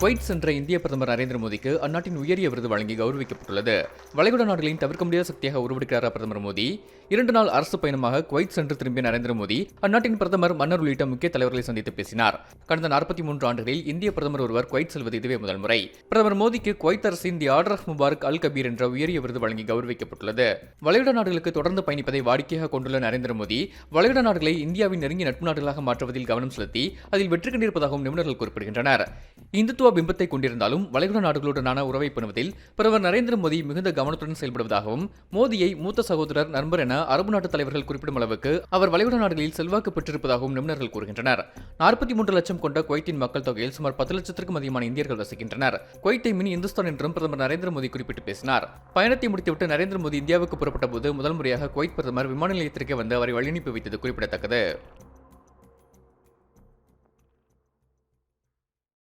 Quite சென்ற இந்திய பிரதமர் நரேந்திர மோடிக்கு அந்நாட்டின் உயரிய விருது வழங்கி கௌரவிக்கப்பட்டுள்ளது. வளைகுடா நாடுகளின் தவிர்க்க முடியாத சக்தியாக உருவெடுக்கிறார் பிரதமர் மோடி? இரண்டு நாள் அரசு பயணமாக குவைத் சென்று திரும்பிய நரேந்திர மோடி அந்நாட்டின் பிரதமர் மன்னர் உள்ளிட்ட முக்கிய தலைவர்களை சந்தித்து பேசினார். கடந்த நாற்பத்தி மூன்று ஆண்டுகளில் இந்திய பிரதமர் ஒருவர் குவைத் செல்வது இதுவே முதல் முறை. பிரதமர் மோடிக்கு குவைத் அரசின் the Order of Mubarak Al Kabeer என்ற உயரிய விருது வழங்கி கௌரவிக்கப்பட்டுள்ளது. வளைகுடா நாடுகளுக்கு தொடர்ந்து பயணிப்பதை வாடிக்கையாக கொண்டுள்ள நரேந்திர மோடி வளைகுடா நாடுகளை இந்தியாவின் நெருங்கிய நட்பு நாடுகளாக மாற்றுவதில் கவனம் செலுத்தி அதில் வெற்றி கண்டிருப்பதாகவும் நிபுணர்கள் குறிப்பிடுகின்றனர். இந்துத்துவ பிம்பத்தை கொண்டிருந்தாலும் வளைகுடா நாடுகளுடனான உறவை பண்ணுவதில் பிரதமர் நரேந்திர மோடி மிகுந்த கவனத்துடன் செயல்படுவதாகவும் மோடியை மூத்த சகோதரர் நண்பர் என அரபு நாட்டு தலைவர்கள் குறிப்பிடும் அளவுக்கு அவர் வளைகுடா நாடுகளில் செல்வாக்கு பெற்றிருப்பதாகவும் நிபுணர்கள் கூறுகின்றனர். நாற்பத்தி மூன்று லட்சம் கொண்ட குவைத்தின் மக்கள் தொகையில் சுமார் பத்து லட்சத்திற்கும் அதிகமான இந்தியர்கள் வசிக்கின்றனர். குவைத்தை மினி இந்துஸ்தான் என்றும் பிரதமர் நரேந்திர மோடி குறிப்பிட்டு பேசினார். பயணத்தை முடித்துவிட்டு நரேந்திர மோடி இந்தியாவுக்கு புறப்பட்ட போது முதல் முறையாக குவைத் பிரதமர் விமான நிலையத்திற்கே வந்து அவரை வழியனுப்பி வைத்தது குறிப்பிடத்தக்கது.